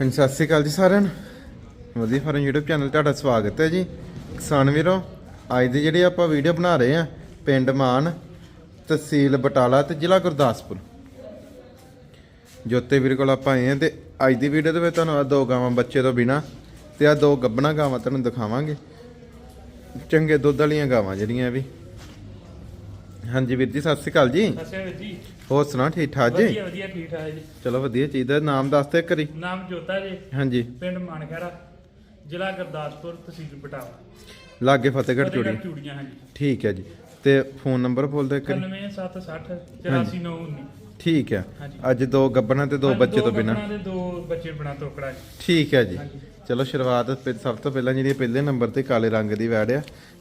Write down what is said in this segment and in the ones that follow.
ਹਾਂਜੀ, ਸਤਿ ਸ਼੍ਰੀ ਅਕਾਲ ਜੀ ਸਾਰਿਆਂ ਨੂੰ। ਵਧੀਆ ਫਾਰਮ YouTube ਚੈਨਲ ਤੁਹਾਡਾ ਸਵਾਗਤ ਹੈ ਜੀ। ਕਿਸਾਨ ਵੀਰੋ, ਅੱਜ ਦੀ ਜਿਹੜੀ ਆਪਾਂ ਵੀਡੀਓ ਬਣਾ ਰਹੇ ਆ ਪਿੰਡ ਮਾਨ, ਤਹਿਸੀਲ ਬਟਾਲਾ ਤੇ ਜ਼ਿਲ੍ਹਾ ਗੁਰਦਾਸਪੁਰ। ਜੋਤੇ ਵੀਰ ਕੋਲ ਆਪਾਂ ਆਏ ਆ ਤੇ ਅੱਜ ਦੀ ਵੀਡੀਓ ਦੇ ਵਿੱਚ ਤੁਹਾਨੂੰ ਆ ਦੋ ਗਾਵਾਂ ਬੱਚੇ ਤੋਂ ਬਿਨਾ ਤੇ ਆ ਦੋ ਗੱਬਣਾ ਗਾਵਾਂ ਤੁਹਾਨੂੰ ਦਿਖਾਵਾਂਗੇ। ਚੰਗੇ ਦੁੱਧ ਵਾਲੀਆਂ ਗਾਵਾਂ ਜਿਹੜੀਆਂ ਵੀ। ਹਾਂਜੀ ਵੀਰ ਜੀ ਸਤਿ ਸ਼੍ਰੀ ਅਕਾਲ ਜੀ। ਅੱਛਾ ਵੀਰ ਜੀ। ਹੋਰ ਸੁਣਾ ਠੀਕ ਠਾਕ ਜੀ? ਵਧੀਆ ਵਧੀਆ ਠੀਕ ਠਾਕ ਜੀ। ਚਲੋ ਵਧੀਆ ਚਾਹੀਦਾ ਨਾਮ ਦੱਸ ਤੇ ਕਰੀ ਨਾਮ ਜੋਤਾ ਜੀ। ਹਾਂਜੀ। ਪਿੰਡ ਮਾਨਖੈਰਾ ਜ਼ਿਲ੍ਹਾ ਗੁਰਦਾਸਪੁਰ ਤਹਿਸੀਲ ਬਟਾਲਾ ਲਾਗੇ ਫਤਿਹਗੜ੍ਹ ਚੂੜੀ ਫਤਿਹਗੜ੍ਹ ਚੂੜੀਆਂ ਹਾਂਜੀ। ਠੀਕ ਹੈ ਜੀ। ਤੇ ਫੋਨ ਨੰਬਰ ਬੋਲ ਦੇ ਕਰੀ 9760 84919 ਠੀਕ ਹੈ। ਅੱਜ ਦੋ ਗੱਬਣਾ ਤੇ ਦੋ ਬੱਚੇ ਤੋਂ ਬਿਨਾ। ਦੇ ਬੱਚੇ ਬਣਾ ਤੋਕੜਾ ਜੀ। ਠੀਕ ਹੈ ਜੀ। ਚਲੋ ਸ਼ੁਰੂਆਤ ਸਭ ਤੋਂ ਪਹਿਲਾਂ ਜਿਹੜੀ ਪਹਿਲੇ ਨੰਬਰ ਤੇ ਕਾਲੇ ਰੰਗ ਦੀ ਵੈੜ ਆ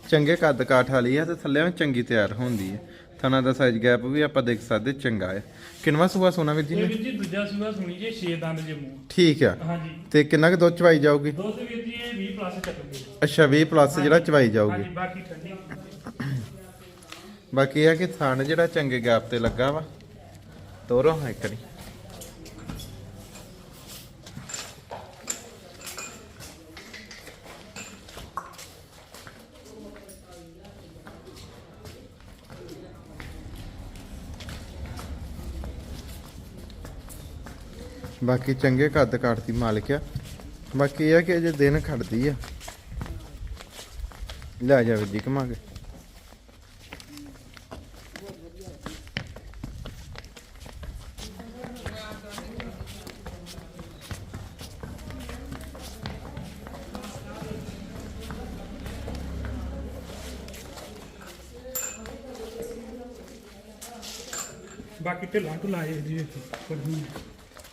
ਚੰਗੇ ਕੱਦ ਕਾਠ ਵਾਲੀ ਆ ਤੇ ਥੱਲੇ ਚੰਗੀ ਤਿਆਰ ਹੁੰਦੀ ਹੈ ਥਣਾ ਦਾ ਸਾਈਜ਼ ਗੈਪ ਵੀ ਆਪਾਂ ਦੇਖ ਸਕਦੇ ਚੰਗਾ ਹੈ। ਕਿੰਨਵਾ ਸੂਆ ਸੋਨਾ ਵੀਰ ਜੀ ਇਹ ਨੇ? ਵੀਰ ਜੀ ਦੂਜਾ ਸੂਆ ਸੁਣੀ ਜੀ 6 ਦੰਦ ਜੇ ਮੂੰਹ। ਠੀਕ ਹੈ ਹਾਂਜੀ। ਤੇ ਕਿੰਨਾ ਕੁ ਦੁੱਧ ਚਵਾਈ ਜਾਊਗੀ? ਦੁੱਧ ਵੀਰ ਜੀ ਇਹ 20 ਪਲੱਸ ਚੱਲੂਗੇ ਅੱਛਾ 20 ਪਲੱਸ ਜਿਹੜਾ ਚਵਾਈ ਜਾਊਗੀ। ਹਾਂਜੀ ਬਾਕੀ ਠੰਡੀ। ਬਾਕੀ ਇਹ ਆ ਕਿ ਥਣ ਜਿਹੜਾ ਚੰਗੇ ਗੈਪ ਤੇ ਲੱਗਾ ਵਾ। ਤੋਰੋ ਹਾਂ ਇੱਕ ਵਾਰੀ। ਬਾਕੀ ਚੰਗੇ ਕੱਦ ਕਾਠ ਦੀ ਮਾਲਕ ਆ। ਬਾਕੀ ਇਹ ਆ ਕਿ ਅਜੇ ਦਿਨ ਖੜਦੀ ਆ। ਲੈ ਜਾ ਵੀਰ ਜੀ ਕੇ ਬਾਕੀ ਢਿੱਲਾ ਢੁਲਾ ਜੇ ਜੀ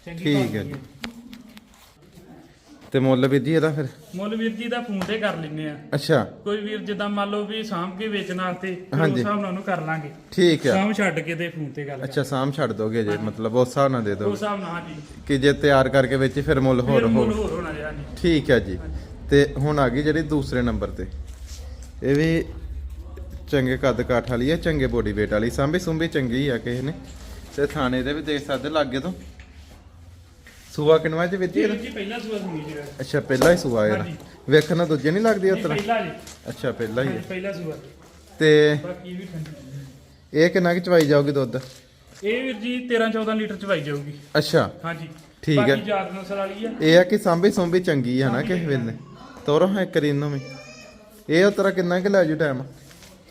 ਚੰਗੀ ਠੀਕ ਹੈ ਜੀ। ਤੇ ਮੁੱਲ ਵੀਰ ਜੀ ਇਹਦਾ ਫਿਰ? ਮੁੱਲ ਵੀਰ ਜੀ ਦਾ ਫੋਨ ਤੇ ਕਰ ਲੈਨੇ ਆ ਅੱਛਾ। ਕੋਈ ਵੀਰ ਜਿੱਦਾਂ ਮੰਨ ਲਓ ਵੀ ਸਾਂਭ ਕੇ ਵੇਚਣ ਵਾਸਤੇ ਫਿਰ ਉਸ ਹਾਂਜੀ। ਹਿਸਾਬ ਨਾਲ ਉਹਨੂੰ ਕਰ ਲਾਂਗੇ। ਠੀਕ ਆ ਸਾਂਭ ਛੱਡ ਕੇ ਤੇ ਫੋਨ ਤੇ ਗੱਲ ਕਰ ਅੱਛਾ ਸਾਮ ਛੱਡ ਦੋਗੇ ਜੇ ਮਤਲਬ ਉਸ ਹਿਸਾਬ ਨਾਲ ਦੇ ਉਸ ਦੋ ਹਿਸਾਬ ਨਾਲ ਹਾਂਜੀ। ਕਿ ਜੇ ਤਿਆਰ ਕਰਕੇ ਵਿੱਚ ਫਿਰ ਮੁੱਲ ਹੋਰ ਫਿਰ ਮੁੱਲ ਹੋ ਹੋਰ ਹੋਣਾ ਜੀ ਠੀਕ ਹੈ ਜੀ। ਤੇ ਹੁਣ ਆ ਗਈ ਜਿਹੜੀ ਦੂਸਰੇ ਨੰਬਰ ਤੇ। ਇਹ ਵੀ ਚੰਗੇ ਕੱਦ ਕਾਠ ਵਾਲੀ ਹੈ ਚੰਗੇ ਬੋਡੀ weight ਵਾਲੀ। ਸਾਂਭੀ ਸੁੰਭੀ ਚੰਗੀ ਆ ਕਿਸੇ ਨੇ। ਤੇ ਥਾਣੇ ਦੇ ਵੀ ਦੇਖ ਸਕਦੇ ਲਾਗੇ ਤੋਂ। ਸੂਆ ਕਿਨਵਾ ਚ ਵਿੱਚ ਜੀ ਜੀ ਪਹਿਲਾ ਸੂਆ ਸੁਣੀ ਜੀ ਅੱਛਾ ਪਹਿਲਾ ਹੀ ਸੂਆ ਇਹਦਾ। ਹਾਂਜੀ। ਵੇਖਣ ਦੂਜੇ ਨਹੀਂ ਲੱਗਦੀ ਉਤਰਾ ਪਹਿਲਾ ਜੀ। ਅੱਛਾ ਪਹਿਲਾ ਹੀ ਹੈ। ਪਹਿਲਾ ਸੂਆ। ਤੇ ਬਾਕੀ ਇਹ ਵੀ ਠੰਡੀ ਇਹ ਕਿੰਨਾ ਕਿ ਚਵਾਈ ਜਾਊਗੀ ਦੁੱਧ? ਇਹ ਵੀਰ ਜੀ 13 14 ਲੀਟਰ ਚ ਜਾਊਗੀ। ਅੱਛਾ। ਹਾਂਜੀ। ਠੀਕ ਹੈ। ਬਾਕੀ ਜਾਤ ਨਸਲ ਵਾਲੀ ਆ। ਇਹ ਆ ਕਿ ਸਾਂਭੀ ਸੁੰਭੀ ਚੰਗੀ ਆ ਨਾ ਕਿਸੇ ਵੇਲੇ? ਤੋਰੋ ਹਾਂ ਇੱਕ ਰੀਨੋ ਮੇ ਇਹ ਉਤਰਾ ਕਿੰਨਾ ਕਿ ਲੈ ਜੂ ਟਾਈਮ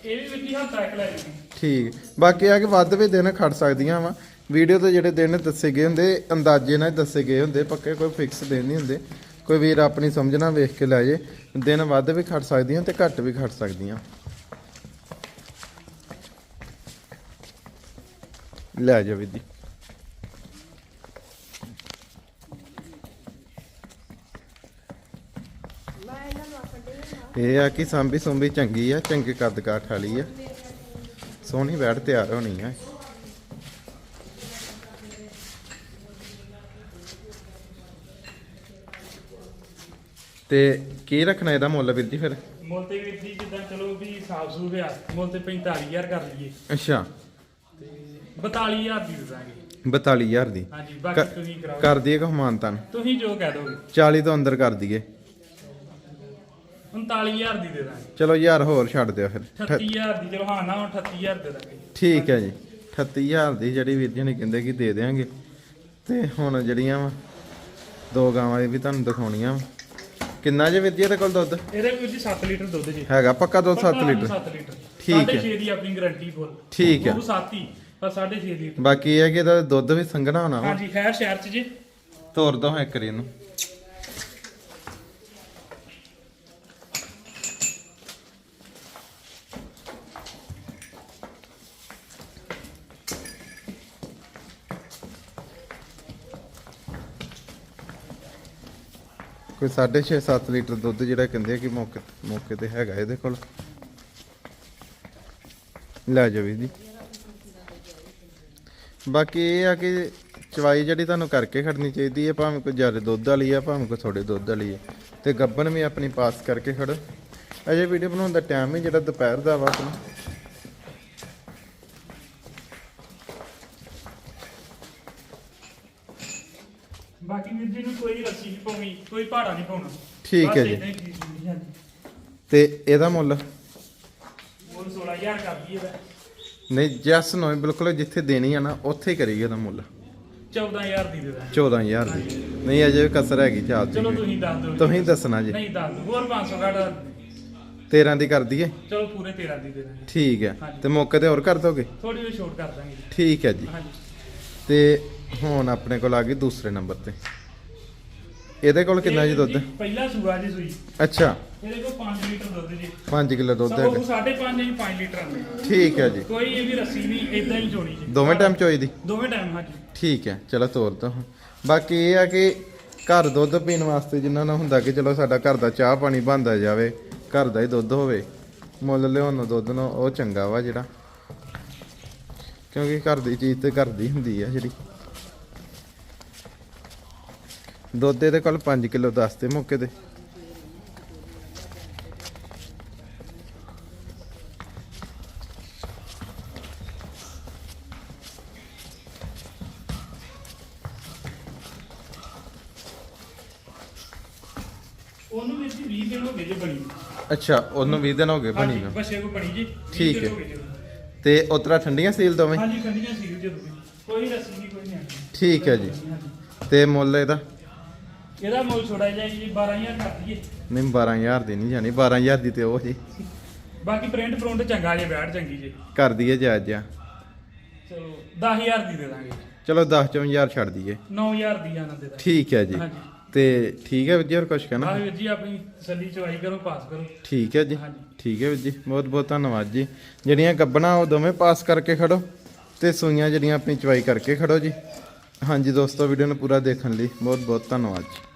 ਇਹ ਵੀ ਵੀਰ ਜੀ ਹੱਥ ਤੱਕ ਲੈ ਜੀ। ਠੀਕ। ਬਾਕੀ ਆ ਕਿ ਵੱਧ ਵੀ ਦਿਨ ਖੜ ਸਕਦੀਆਂ ਵਾ। ਵੀਡੀਓ ਤੇ ਜਿਹੜੇ ਦਿਨ ਦੱਸੇ ਗਏ ਹੁੰਦੇ, ਅੰਦਾਜ਼ੇ ਨਾਲ ਦੱਸੇ ਗਏ ਹੁੰਦੇ, ਪੱਕੇ ਕੋਈ ਫਿਕਸ ਦਿਨ ਨਹੀਂ ਹੁੰਦੇ। ਕੋਈ ਵੀਰ ਆਪਣੀ ਸਮਝਣਾ ਵੇਖ ਕੇ ਲੈ ਜੇ, ਦਿਨ ਵੱਧ ਵੀ ਖੜ ਸਕਦੀਆਂ ਤੇ ਘੱਟ ਵੀ ਖੜ ਸਕਦੀਆਂ। ਲੈ ਜਾ। ਵੀਦੀ ਇਹ ਆ ਕਿ ਸਾਂਭੀ ਸੁੰਭੀ ਚੰਗੀ ਆ, ਚੰਗੇ ਕੱਦ ਕਾਠ ਵਾਲੀ ਆ। ਸੋਹਣੀ ਬੈਠ ਤਿਆਰ ਹੋਣੀ ਆ। ਤੇ ਕੀ ਰੱਖਣਾ ਇਹਦਾ ਮੁੱਲ ਵੀਰ ਜੀ ਫਿਰ? ਮੁੱਲ ਤੇ ਵੀਰ ਜੀ ਜਿੱਦਾਂ ਚਲੋ ਵੀ ਸਾਫ਼ ਸੂਫ ਆ ਮੁੱਲ ਤੇ 45000 ਕਰ ਲਈਏ। ਅੱਛਾ। ਤੇ 42000 ਦੀ ਦਾਂਗੇ 42000 ਦੀ। ਹਾਂਜੀ ਬਾਕੀ ਤੁਸੀਂ ਕਰਾਓ। ਕਰ ਦਈਏ ਕਹਮਾਨ ਤਨ ਤੁਸੀਂ ਜੋ ਕਹਿ ਦੋਗੇ। 40 ਤੋਂ ਅੰਦਰ ਕਰ ਦਈਏ। 39000 ਦੀ ਦੇ ਦਾਂਗੇ। ਚਲੋ ਯਾਰ ਹੋਰ ਛੱਡ ਦਿਓ ਫਿਰ। ਠ- 38000 ਦੀ ਚਲੋ ਹਾਂ ਨਾ ਹੁਣ 38000 ਦੇ ਦਾਂਗੇ। ਠੀਕ ਹੈ ਜੀ। 38000 ਦੀ ਜਿਹੜੀ ਵੀਰ ਜੀ ਨੇ ਕਹਿੰਦੇ ਕਿ ਦੇ ਦੇਾਂਗੇ ਤੇ ਹੁਣ ਜਿਹੜੀਆਂ ਵਾ ਦੋ ਗਾਵਾਂ ਇਹ ਵੀ ਤੁਹਾਨੂੰ ਦਿਖਾਉਣੀਆਂ ਵਾ। ਕਿੰਨਾ ਜੇ ਵੀਰ ਜੀ ਇਹਦੇ ਕੋਲ ਦੁੱਧ? ਇਹਦੇ ਵਿੱਚ 7 ਲੀਟਰ ਦੁੱਧ ਜੀ। ਹੈਗਾ ਪੱਕਾ ਦੁੱਧ 7 ਲੀਟਰ? 7 ਲੀਟਰ। ਠੀਕ ਹੈ। 6 ਦੀ ਆਪਣੀ ਗਾਰੰਟੀ ਫੁੱਲ ਠੀਕ ਹੈ। ਉਹ 7 ਹੀ ਪਰ 6.5 ਲੀਟਰ। ਬਾਕੀ ਇਹ ਹੈ ਕਿ ਇਹਦਾ ਦੁੱਧ ਵੀ ਸੰਘਣਾ ਹੋਣਾ ਵਾ। ਹਾਂਜੀ ਖੈਰ ਸ਼ਹਿਰ ਚ ਜੀ। ਤੋਰ ਦੋ ਇੱਕ ਰੀ ਨੂੰ ਕੋਈ 6.5 7 ਲੀਟਰ ਦੁੱਧ ਜਿਹੜਾ ਕਹਿੰਦੇ ਆ ਕਿ ਮੌਕੇ ਮੌਕੇ ਤੇ ਹੈਗਾ ਇਹਦੇ ਕੋਲ। ਲੈ ਜਾਓ ਵੀਰ ਜੀ। ਬਾਕੀ ਇਹ ਆ ਕਿ ਚਵਾਈ ਜਿਹੜੀ ਤੁਹਾਨੂੰ ਕਰਕੇ ਖੜਨੀ ਚਾਹੀਦੀ ਹੈ, ਭਾਵੇਂ ਕੋਈ ਜ਼ਿਆਦਾ ਦੁੱਧ ਵਾਲੀ ਆ, ਭਾਵੇਂ ਕੋਈ ਥੋੜੇ ਦੁੱਧ ਵਾਲੀ ਹੈ ਤੇ ਗੱਬਨ ਵੀ ਆਪਣੀ ਪਾਸ ਕਰਕੇ ਖੜੋ। ਅਜੇ ਵੀਡੀਓ ਬਣਾਉਣ ਦਾ ਟਾਈਮ ਹੀ ਜਿਹੜਾ ਦੁਪਹਿਰ ਦਾ ਵਾ ਆਪਣਾ ਬਾਕੀ ਵੀਰ ਜੀ ਨੂੰ ਕੋਈ ਰੱਸੀ ਨਹੀਂ ਪਾਉਣੀ ਕੋਈ ਭਾੜਾ ਨਹੀਂ ਪਾਉਣਾ। ਠੀਕ ਹੈ ਜੀ। ਏਦਾਂ ਹੀ ਚੀਜ਼ ਮਿਲਣੀ ਹੈ ਤੇ ਇਹਦਾ ਮੁੱਲ? ਉਹ 16000 ਕਰ ਦਈਏ ਦਾ ਨਹੀਂ ਜਸ ਨੋ ਬਿਲਕੁਲ ਜਿੱਥੇ ਦੇਣੀ ਆ ਨਾ ਉੱਥੇ ਹੀ ਕਰੀਏ ਉਹਦਾ ਮੁੱਲ। 14000 ਦੀ ਦੇ ਦਾਂ 14000 ਦੀ। ਨਹੀਂ ਅਜੇ ਵੀ ਕਸਰ ਹੈਗੀ ਚਾਲ ਚਲੋ ਦੀ ਤੁਸੀਂ ਦੱਸ ਦਿਓ ਤੁਸੀਂ ਦੱਸਣਾ ਜੀ। ਨਹੀਂ ਦੱਸ ਦਿਓ। ਹੋਰ 500 ਘਾਟਾ 13 ਦੀ ਕਰ ਦਈਏ? ਚਲੋ ਪੂਰੇ 13 ਦੀ ਦੇ ਦਾਂਗੇ। ਠੀਕ ਹੈ। ਤੇ ਮੌਕੇ ਤੇ ਹੋਰ ਕਰ ਦੋਗੇ? ਥੋੜੀ ਜਿਹੀ ਛੋਟ ਕਰ ਦਾਂਗੇ। ਠੀਕ ਹੈ ਜੀ। ਹਾਂਜੀ। ਤੇ ਹੁਣ ਆਪਣੇ ਕੋਲ ਆ ਗਈ ਦੂਸਰੇ ਨੰਬਰ ਤੇ। ਇਹਦੇ ਕੋਲ ਕਿੰਨਾ ਜੀ ਦੁੱਧ? ਪਹਿਲਾ ਸੂਆ ਜੀ ਸੂਈ। ਅੱਛਾ। ਇਹਦੇ ਕੋਲ 5 ਲੀਟਰ ਦੁੱਧ ਜੀ। 5 ਕਿਲੋ ਦੁੱਧ ਸਭ ਹੈਗਾ। ਉਹ 5.5 ਨਹੀਂ 5 ਲੀਟਰ ਆਉਂਦੇ ਠੀਕ ਹੈ ਜੀ। ਕੋਈ ਇਹ ਵੀ ਰੱਸੀ ਨਹੀਂ ਇਦਾਂ ਹੀ ਜੋੜੀ ਜੀ। ਦੋਵੇਂ ਟਾਈਮ ਚੋਈ ਦੀ? ਦੋਵੇਂ ਟਾਈਮ ਹਾਂਜੀ। ਠੀਕ ਹੈ ਚਲੋ ਤੋਰ ਦੋ। ਬਾਕੀ ਇਹ ਆ ਕਿ ਘਰ ਦੁੱਧ ਪੀਣ ਵਾਸਤੇ ਜਿਨ੍ਹਾਂ ਨੂੰ ਹੁੰਦਾ ਕਿ ਚਲੋ ਸਾਡਾ ਘਰ ਦਾ ਚਾਹ ਪਾਣੀ ਬਣਦਾ ਜਾਵੇ ਘਰ ਦਾ ਹੀ ਦੁੱਧ ਹੋਵੇ ਮੁੱਲ ਲਿਆਉਣ ਨੂੰ ਦੁੱਧ ਨੂੰ ਉਹ ਚੰਗਾ ਵਾ ਜਿਹੜਾ। ਕਿਉਂਕਿ ਘਰ ਦੀ ਚੀਜ਼ ਤੇ ਘਰ ਦੀ ਹੁੰਦੀ ਆ ਜਿਹੜੀ। ਦੁੱਧ ਇਹਦੇ ਕੋਲ 5 ਕਿਲੋ ਦੱਸਦੇ ਮੌਕੇ ਤੇ ਉਹਨੂੰ ਵੀ ਜੀ 20 ਦਿਨ ਹੋ ਗਏ ਜੀ ਬਣੀ ਅੱਛਾ ਉਹਨੂੰ 20 ਦਿਨ ਹੋ ਗਏ ਬਣੀ ਨੂੰ ਬਸ ਇਹ ਕੋ ਬਣੀ ਜੀ 20 ਠੀਕ ਦਿਨ ਹੈ। ਹੋ ਗਏ ਜੀ। ਤੇ ਉਤਰਾ ਠੰਡੀਆਂ ਸੀਲ ਦੋਵੇਂ ਹਾਂਜੀ ਕੰਡੀਆਂ ਸੀ ਜਦੋਂ ਵੀ ਕੋਈ ਰੱਸੀ ਨਹੀਂ ਕੋਈ ਨਹੀਂ। ਠੀਕ ਹੈ ਜੀ। ਤੇ ਮੁੱਲ ਇਹਦਾ ਇਹਦਾ ਮੁੱਲ ਛੋੜਾ ਜਾਈ ਜੀ? 12000 ਕਰ ਦਈਏ। ਨਹੀਂ 12000 ਦੀ ਨਹੀਂ ਜਾਣੀ। 12000 ਦੀ ਤੇ ਉਹ ਜੀ। ਬਾਕੀ ਪ੍ਰਿੰਟ ਪ੍ਰਿੰਟ ਚੰਗਾ ਜੇ ਬੈਠ ਚੰਗੀ ਜੇ। ਕਰ ਦਈਏ ਜਾਇਜ਼ ਜਿਹਾ ਚਲੋ 10000 ਦੀ ਦੇ ਦਾਂਗੇ। ਚਲੋ 10 ਚੋਂ ਛੱਡ ਦਈਏ। 9000 ਦੀ ਆਨੰਦ ਦੇ ਦਾਂਗੇ। ਠੀਕ ਹੈ ਜੀ। ਹਾਂਜੀ। ਤੇ ਠੀਕ ਹੈ ਵੀਰ ਜੀ ਹੋਰ ਕੁਝ ਕਹਿਣਾ? ਆਹ ਵੀਰ ਜੀ ਆਪਣੀ ਤਸੱਲੀ ਚਵਾਈ ਕਰੋ ਪਾਸ ਕਰੋ। ਠੀਕ ਹੈ ਜੀ। ਠੀਕ ਹੈ ਵੀਰ ਜੀ ਬਹੁਤ ਬਹੁਤ ਧੰਨਵਾਦ ਜੀ। ਜਿਹੜੀਆਂ ਗੱਬਣਾ ਉਹ ਦੋਵੇਂ ਪਾਸ ਕਰਕੇ ਖੜੋ ਤੇ ਸੂਈਆਂ ਜਿਹੜੀਆਂ ਆਪਣੀ ਚਵਾਈ ਕਰਕੇ ਖੜੋ ਜੀ। ਹਾਂਜੀ ਦੋਸਤੋ ਵੀਡੀਓ ਨੂੰ ਪੂਰਾ ਦੇਖਣ ਲਈ ਬਹੁਤ ਬਹੁਤ ਧੰਨਵਾਦ ਜੀ।